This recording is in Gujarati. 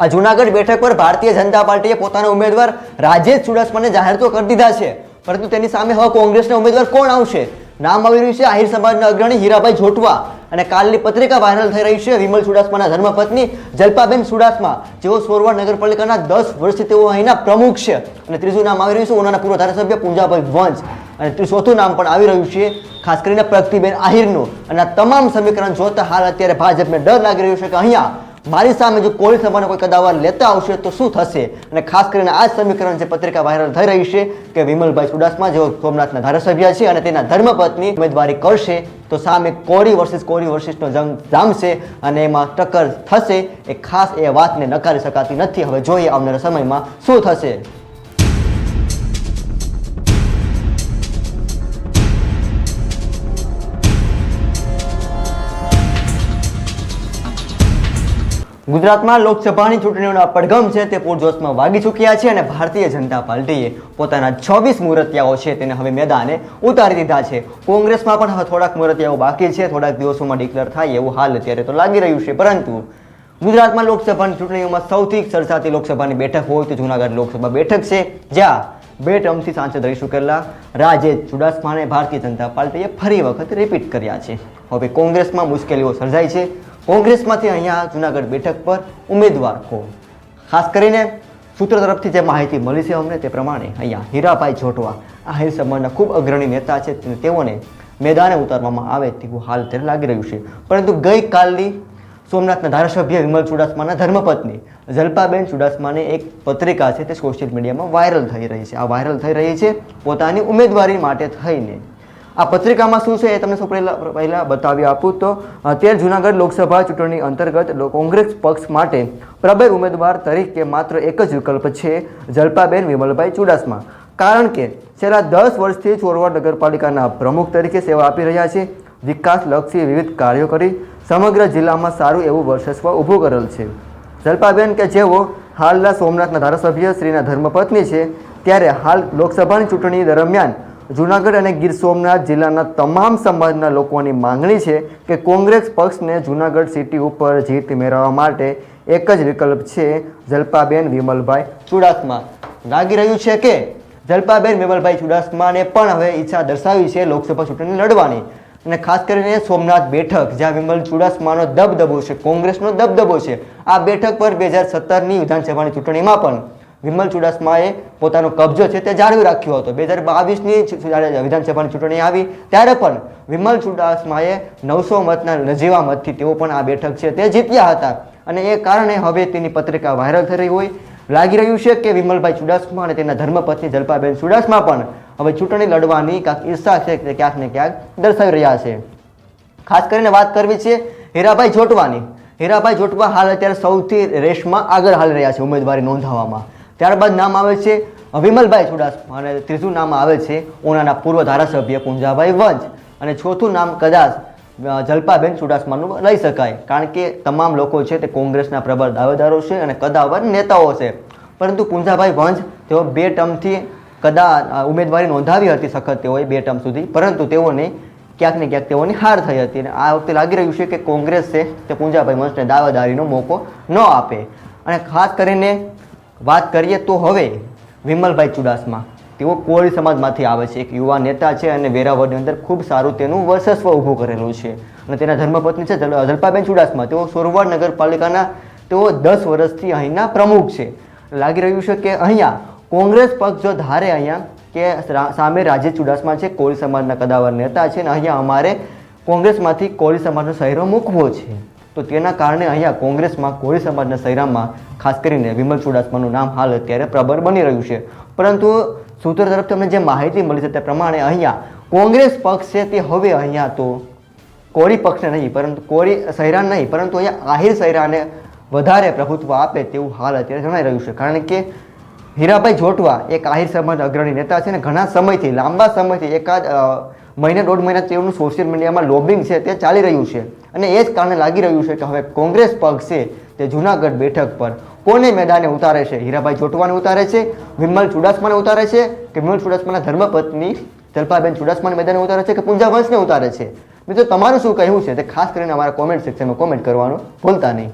આ જુનાગઢ બેઠક પર ભારતીય જનતા પાર્ટીએ પોતાના ઉમેદવાર રાજેશ ચુડાસમાને જાહેર તો કરી દીધા છે, પરંતુ તેની સામે હવે કોંગ્રેસના ઉમેદવાર કોણ આવશે? નામ આવી રહ્યું છે આહિર સમાજના અગ્રણી હીરાભાઈ જોટવા અને કાલની પત્રિકા વાયરલ થઈ રહી છે વિમલ ચુડાસમાના ધર્મપત્ની જલ્પાબેન ચુડાસમા, જેઓ સોરવા નગરપાલિકાના દસ વર્ષથી તેઓ અહીંના પ્રમુખ છે. અને ત્રીજું નામ આવી રહ્યું છે ઉનાના પૂર્વ ધારાસભ્ય પૂંજાભાઈ વંશ અને ચોથું નામ પણ આવી રહ્યું છે, ખાસ કરીને પ્રગતિબેન આહિરનું. અને આ તમામ સમીકરણ જોતા હાલ અત્યારે ભાજપને ડર લાગી રહ્યો છે કે અહીંયા મારી સામે જો કોળી સભાનો કોઈ કદાવર લેતા આવશે, તો શું થશે? અને ખાસ કરીને આ સમીકરણ જે પત્રિકા વાયરલ થઈ રહી છે, કે વિમલભાઈ ચુડાસમા જેઓ સોમનાથના ધારાસભ્ય છે અને તેના ધર્મપત્ની ઉમેદવારી કરશે, તો સામે કોરી વર્સિસ કોરી વર્સિસનો જંગ જામશે અને એમાં ટક્કર થશે. એ ખાસ એ વાતને નકારી શકાતી નથી. હવે જોઈએ આવનારા સમયમાં શું થશે. ગુજરાતમાં લોકસભાની ચૂંટણીઓના પડઘમ છે તે પૂરજોશમાં વાગી ચૂક્યા છે અને ભારતીય જનતા પાર્ટીએ પોતાના છવ્વીસ મૂર્તિયાઓ છે તેને હવે મેદાને ઉતારી દીધા છે. કોંગ્રેસમાં પણ હવે થોડાક મૂર્તિયાઓ બાકી છે, થોડાક દિવસોમાં ડિક્લેર થાય એવું હાલ અત્યારે તો લાગી રહ્યું છે. પરંતુ ગુજરાતમાં લોકસભાની ચૂંટણીઓમાં સૌથી ચર્ચાતી લોકસભાની બેઠક હોય તો જૂનાગઢ લોકસભા બેઠક છે. જ્યાં બે ટર્મથી સાંસદ રહી ચૂકેલા રાજેશ ચુડાસમાને ભારતીય જનતા પાર્ટીએ ફરી વખત રિપીટ કર્યા છે. હવે કોંગ્રેસમાં મુશ્કેલીઓ સર્જાઈ છે. કોંગ્રેસમાંથી અહીંયા જુનાગઢ બેઠક પર ઉમેદવાર કોણ? ખાસ કરીને સૂત્ર તરફથી જે માહિતી મળી છે અમને તે પ્રમાણે અહીંયા હીરાભાઈ જોટવા આહિર સમાજના ખૂબ અગ્રણી નેતા છે તેઓને મેદાને ઉતારવામાં આવે તેવું હાલ અત્યારે લાગી રહ્યું છે. પરંતુ ગઈકાલની સોમનાથના ધારાસભ્ય વિમલ ચુડાસમાના ધર્મપત્ની જલ્પાબેન ચુડાસમાને એક પત્રિકા છે તે સોશિયલ મીડિયામાં વાયરલ થઈ રહી છે. આ વાયરલ થઈ રહી છે પોતાની ઉમેદવારી માટે થઈને. આ પત્રિકામાં શું છે એ તમને સૌ પહેલાં બતાવી આપું તો અત્યારે જુનાગઢ લોકસભા ચૂંટણી અંતર્ગત કોંગ્રેસ પક્ષ માટે પ્રબળ ઉમેદવાર તરીકે માત્ર એક જ વિકલ્પ છે જલપાબેન વિમલભાઈ ચુડાસમા. કારણ કે છેલ્લા દસ વર્ષથી ચોરવાડ નગરપાલિકાના પ્રમુખ તરીકે સેવા આપી રહ્યા છે, વિકાસલક્ષી વિવિધ કાર્યો કરી સમગ્ર જિલ્લામાં સારું એવું વર્ચસ્વ ઊભું કરેલ છે. જલપાબેન કે જેઓ હાલના સોમનાથના ધારાસભ્ય, શ્રીના ધર્મપત્ની છે, ત્યારે હાલ લોકસભાની ચૂંટણી દરમિયાન જૂનાગઢ અને ગીર સોમનાથ જિલ્લાના તમામ સમાજના લોકોની માંગણી છે કે કોંગ્રેસ પક્ષને જૂનાગઢ સિટી ઉપર જીત મેળવવા માટે એક જ વિકલ્પ છે જલ્પાબેન વિમલભાઈ ચુડાસમા. લાગી રહ્યું છે કે જલ્પાબેન વિમલભાઈ ચુડાસમાને પણ હવે ઈચ્છા દર્શાવી છે લોકસભા ચૂંટણી લડવાની. અને ખાસ કરીને સોમનાથ બેઠક, જ્યાં વિમલ ચુડાસમાનો દબદબો છે, કોંગ્રેસનો દબદબો છે. આ બેઠક પર બે હજાર સત્તરની વિધાનસભાની ચૂંટણીમાં પણ વિમલ ચુડાસમાએ પોતાનો કબજો છે તે જાળવી રાખ્યો હતો. બે હજાર બાવીસની વિધાનસભાની ચૂંટણી આવી, ત્યારે પણ વિમલ ચુડાસમાએ નવસો મતના નજીવા મતથી તેઓ પણ આ બેઠક છે તે જીત્યા હતા અને એ કારણે હવે તેની પત્રિકા વાયરલ થઈ રહી હોય. લાગી રહ્યું છે કે વિમલભાઈ ચુડાસમા અને તેના ધર્મપત્ની જલપાબેન ચુડાસમા પણ હવે ચૂંટણી લડવાની ક્યાંક ઈર્ષા છે તે ક્યાંક ને ક્યાંક દર્શાવી રહ્યા છે. ખાસ કરીને વાત કરવી છે હીરાભાઈ જોટવાની. હીરાભાઈ જોટવા હાલ અત્યારે સૌથી રેસમાં આગળ હાલી રહ્યા છે ઉમેદવારી નોંધાવવામાં. ત્યારબાદ નામ આવે છે વિમલભાઈ ચુડાસમા અને ત્રીજું નામ આવે છે ઉનાના પૂર્વ ધારાસભ્ય પુંજાભાઈ વંશ અને ચોથું નામ કદાચ જલપાબેન ચુડાસમાનું લઈ શકાય. કારણ કે તમામ લોકો છે તે કોંગ્રેસના પ્રબળ દાવેદારો છે અને કદાવર નેતાઓ છે. પરંતુ પુંજાભાઈ વંશ તેઓ બે ટર્મથી કદા ઉમેદવારી નોંધાવી હતી સખત તેઓએ બે ટર્મ સુધી. પરંતુ તેઓને ક્યાંક ને ક્યાંક તેઓની હાર થઈ હતી. અને આ વખતે લાગી રહ્યું છે કે કોંગ્રેસ છે તે પુંજાભાઈ વંશને દાવેદારીનો મોકો ન આપે. અને ખાસ કરીને વાત કરીએ તો હવે વિમલભાઈ ચુડાસમા. તેઓ કોળી સમાજમાંથી આવે છે. એક યુવા નેતા છે અને વેરાવળની અંદર ખૂબ સારું તેનું વર્ચસ્વ ઊભું કરેલું છે. અને તેના ધર્મપત્ની છે જલ- જલ્પાબેન ચુડાસમા. તેઓ સોરવાડ નગરપાલિકાના, તેઓ દસ વર્ષથી અહીંના પ્રમુખ છે. લાગી રહ્યું છે કે અહીંયા કોંગ્રેસ પક્ષ જો ધારે અહીંયા કે સામે રાજ્ય ચુડાસમા છે, કોળી સમાજના કદાવર નેતા છે અને અહીંયા અમારે કોંગ્રેસમાંથી કોળી સમાજનો સહેરો મૂકવો છે. તો તેના કારણે અહીંયા કોંગ્રેસમાં, કોળી સમાજના સૈરામાં ખાસ કરીને વિમલ ચુડાસમાનું નામ હાલ અત્યારે પ્રબળ બની રહ્યું છે. પરંતુ સૂત્રો તરફથી અમને જે માહિતી મળી છે તે પ્રમાણે અહીંયા કોંગ્રેસ પક્ષ છે તે હવે અહીંયા તો કોળી પક્ષને નહીં, પરંતુ કોળી સૈરાન નહીં, પરંતુ અહીંયા આહિર સૈરાને વધારે પ્રભુત્વ આપે તેવું હાલ અત્યારે જણાઈ રહ્યું છે. કારણ કે હીરાભાઈ જોટવા એક આહિર સમાજ અગ્રણી નેતા છે ને ઘણા સમયથી, લાંબા સમયથી એકાદ મહિના દોઢ મહિના તેઓનું સોશિયલ મીડિયામાં લોબિંગ છે, તે ચાલી રહ્યું છે. અને એ જ કારણે લાગી રહ્યું છે કે હવે કોંગ્રેસ પક્ષ છે, તે જુનાગઢ બેઠક પર કોને મેદાને ઉતારે છે? હીરાભાઈ જોટવાને ઉતારે છે, વિમલ ચુડાસમાને ઉતારે છે, કે વિમલ ચુડાસમાના ધર્મપત્ની જલ્પાબેન ચુડાસમાને મેદાને ઉતારે છે, કે પૂંજાવંશને ઉતારે છે? મિત્રો, તમારું શું કહેવું છે? તે ખાસ કરીને અમારા કોમેન્ટ સેક્શનમાં કોમેન્ટ કરવાનું ભૂલતા નહીં.